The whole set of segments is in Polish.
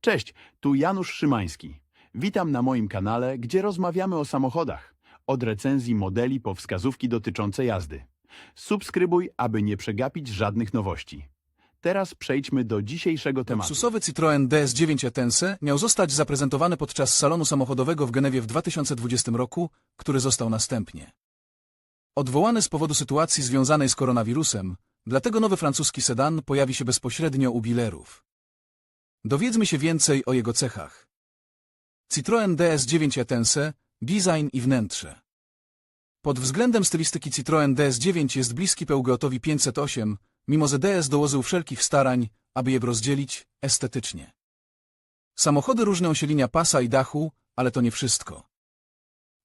Cześć, tu Janusz Szymański. Witam na moim kanale, gdzie rozmawiamy o samochodach. Od recenzji modeli po wskazówki dotyczące jazdy. Subskrybuj, aby nie przegapić żadnych nowości. Teraz przejdźmy do dzisiejszego tematu. Luksusowy Citroën DS9 Atense miał zostać zaprezentowany podczas salonu samochodowego w Genewie w 2020 roku, który został następnie odwołany z powodu sytuacji związanej z koronawirusem, dlatego nowy francuski sedan pojawi się bezpośrednio u dealerów. Dowiedzmy się więcej o jego cechach. Citroën DS9 Atense, design i wnętrze. Pod względem stylistyki Citroën DS9 jest bliski Peugeotowi 508, mimo że DS dołożył wszelkich starań, aby je rozdzielić estetycznie. Samochody różnią się linia pasa i dachu, ale to nie wszystko.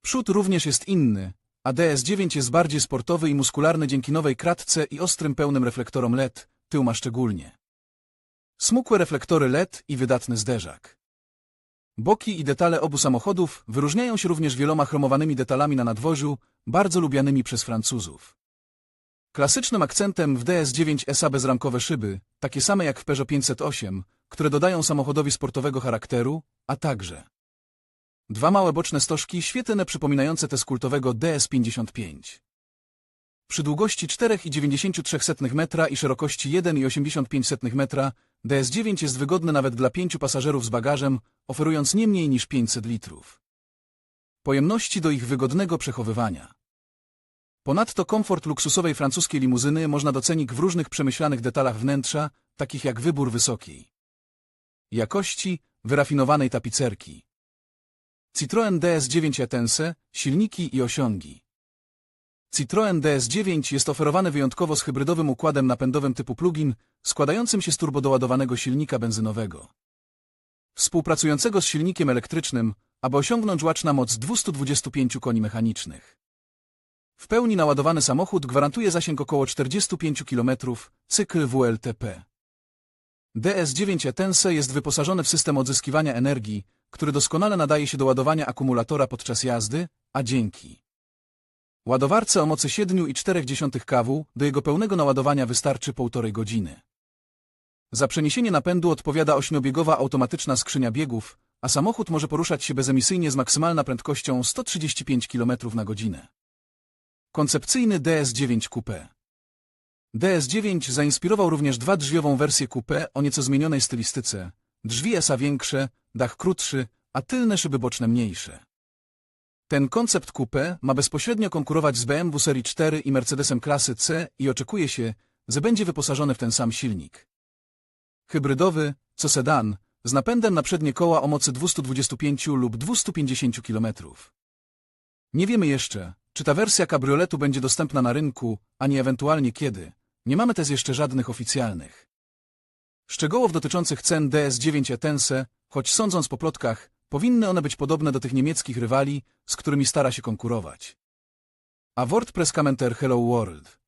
Przód również jest inny, a DS9 jest bardziej sportowy i muskularny dzięki nowej kratce i ostrym pełnym reflektorom LED, tył ma szczególnie. Smukłe reflektory LED i wydatny zderzak. Boki i detale obu samochodów wyróżniają się również wieloma chromowanymi detalami na nadwoziu, bardzo lubianymi przez Francuzów. Klasycznym akcentem w DS9 SA bezramkowe szyby, takie same jak w Peugeot 508, które dodają samochodowi sportowego charakteru, a także dwa małe boczne stożki świetlne przypominające te z kultowego DS55. Przy długości 4,93 metra i szerokości 1,85 metra DS9 jest wygodny nawet dla pięciu pasażerów z bagażem, oferując nie mniej niż 500 litrów. Pojemności do ich wygodnego przechowywania. Ponadto komfort luksusowej francuskiej limuzyny można docenić w różnych przemyślanych detalach wnętrza, takich jak wybór wysokiej jakości, wyrafinowanej tapicerki. Citroën DS9 Atense, silniki i osiągi. Citroën DS9 jest oferowany wyjątkowo z hybrydowym układem napędowym typu plug-in, składającym się z turbodoładowanego silnika benzynowego. Współpracującego z silnikiem elektrycznym, aby osiągnąć łączna moc 225 koni mechanicznych. W pełni naładowany samochód gwarantuje zasięg około 45 km, cykl WLTP. DS9 Atense jest wyposażony w system odzyskiwania energii, który doskonale nadaje się do ładowania akumulatora podczas jazdy, a dzięki ładowarce o mocy 7,4 kW do jego pełnego naładowania wystarczy półtorej godziny. Za przeniesienie napędu odpowiada ośmiobiegowa automatyczna skrzynia biegów, a samochód może poruszać się bezemisyjnie z maksymalną prędkością 135 km na godzinę. Koncepcyjny DS9 Coupe DS9 zainspirował również dwa drzwiową wersję coupé o nieco zmienionej stylistyce. Drzwi ESA większe, dach krótszy, a tylne szyby boczne mniejsze. Ten koncept coupé ma bezpośrednio konkurować z BMW serii 4 i Mercedesem klasy C i oczekuje się, że będzie wyposażony w ten sam silnik. Hybrydowy, co sedan, z napędem na przednie koła o mocy 225 lub 250 km. Nie wiemy jeszcze, czy ta wersja kabrioletu będzie dostępna na rynku, ani ewentualnie kiedy. Nie mamy też jeszcze żadnych oficjalnych szczegółów dotyczących cen DS9 Atense, choć sądząc po plotkach, powinny one być podobne do tych niemieckich rywali, z którymi stara się konkurować. A WordPress Commenter Hello World